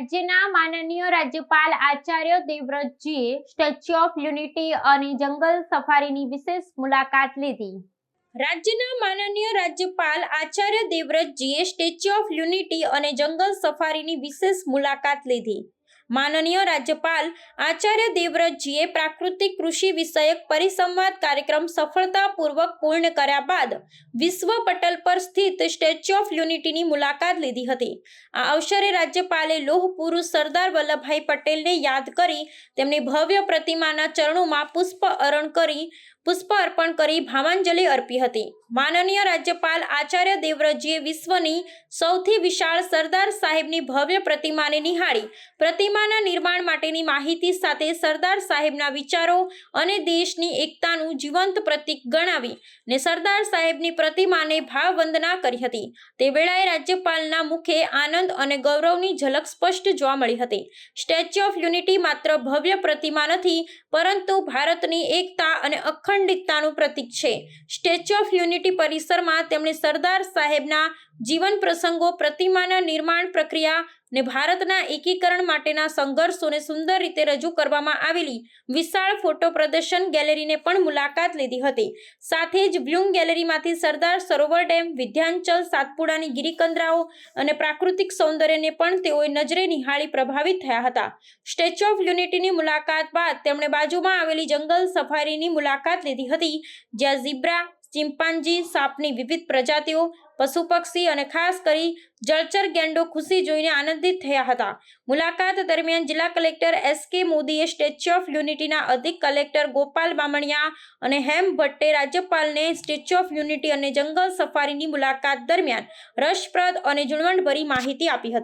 રાજ્યના માનનીય રાજ્યપાલ આચાર્ય દેવવ્રતજીએ સ્ટેચ્યુ ઓફ યુનિટી અને જંગલ સફારીની વિશેષ મુલાકાત લીધી. રાજ્યના માનનીય રાજ્યપાલ આચાર્ય દેવવ્રતજીએ સ્ટેચ્યુ ઓફ યુનિટી અને જંગલ સફારીની વિશેષ મુલાકાત લીધી. માનનીય રાજ્યપાલ આચાર્ય દેવવ્રતજીએ પ્રાકૃતિક કૃષિ વિષયક પરિસંવાદ કાર્યક્રમ સફળતાપૂર્વક પૂર્ણ કર્યા બાદ વિશ્વ પટલ પર સ્થિત સ્ટેચ્યુ ઓફ યુનિટીની મુલાકાત લીધી હતી. આ અવસરે રાજ્યપાલે લોહ પુરુષ સરદાર વલ્લભભાઈ પટેલને યાદ કરી તેમની ભવ્ય પ્રતિમાના ચરણોમાં પુષ્પ અરણ કરી પુષ્પ અર્પણ કરી ભાવાંજલિ અર્પી હતી. માનનીય રાજ્યપાલ આચાર્ય દેવવ્રતજીએ વિશ્વની સૌથી વિશાળ સરદાર સાહેબની ભવ્ય પ્રતિમાને નિહાળી પ્રતિમાના નિર્માણ માટેની માહિતી સાથે સરદાર સાહેબના વિચારો અને દેશની એકતાનું જીવંત પ્રતીક ગણાવી ને સરદાર સાહેબની પ્રતિમાને ભાવવંદના કરી હતી. તે વેળાએ રાજ્યપાલના મુખે આનંદ અને ગૌરવની ઝલક સ્પષ્ટ જોવા મળી હતી. સ્ટેચ્યુ ઓફ યુનિટી માત્ર ભવ્ય પ્રતિમા નથી, પરંતુ ભારતની એકતા અને અખંડિતતાનું પ્રતીક છે. સ્ટેચ્યુ ઓફ યુનિટી પરિસરમાં તેમણે સરદાર સાહેબના જીવન પ્રસંગો, પ્રતિમાના નિર્માણ પ્રક્રિયા ને ભારતના એકીકરણ માટેના સંઘર્ષોને સુંદર રીતે રજૂ કરવામાં આવેલી વિશાળ ફોટો પ્રદર્શન ગેલેરીને પણ મુલાકાત લીધી હતી. સાથે જ બ્લુમ ગેલેરીમાંથી સરદાર સરોવર ડેમ વિધ્યાંચલ સાતપુડાની ગિરિકંદરાઓ અને પ્રાકૃતિક સૌંદર્યને પણ તેઓએ નજરે નિહાળી પ્રભાવિત થયા હતા. સ્ટેચ્યુ ઓફ યુનિટીની મુલાકાત બાદ તેમણે બાજુમાં આવેલી જંગલ સફારીની મુલાકાત લીધી હતી, જ્યાં ઝીબ્રા ચિમ્પાન્જી સાપની વિવિધ પ્રજાતિઓ પશુ પક્ષી અને ખાસ કરી જળચર ગેંડો ખુશી જોઈને આનંદિત થયા હતા. મુલાકાત દરમિયાન જિલ્લા કલેક્ટર એસ કે મોદીએ સ્ટેચ્યુ ઓફ યુનિટીના અધિક કલેક્ટર ગોપાલ બામણિયા અને હેમ ભટ્ટે રાજ્યપાલને સ્ટેચ્યુ ઓફ યુનિટી અને જંગલ સફારીની મુલાકાત દરમિયાન રસપ્રદ અને ઝીણવટભરી માહિતી આપી હતી.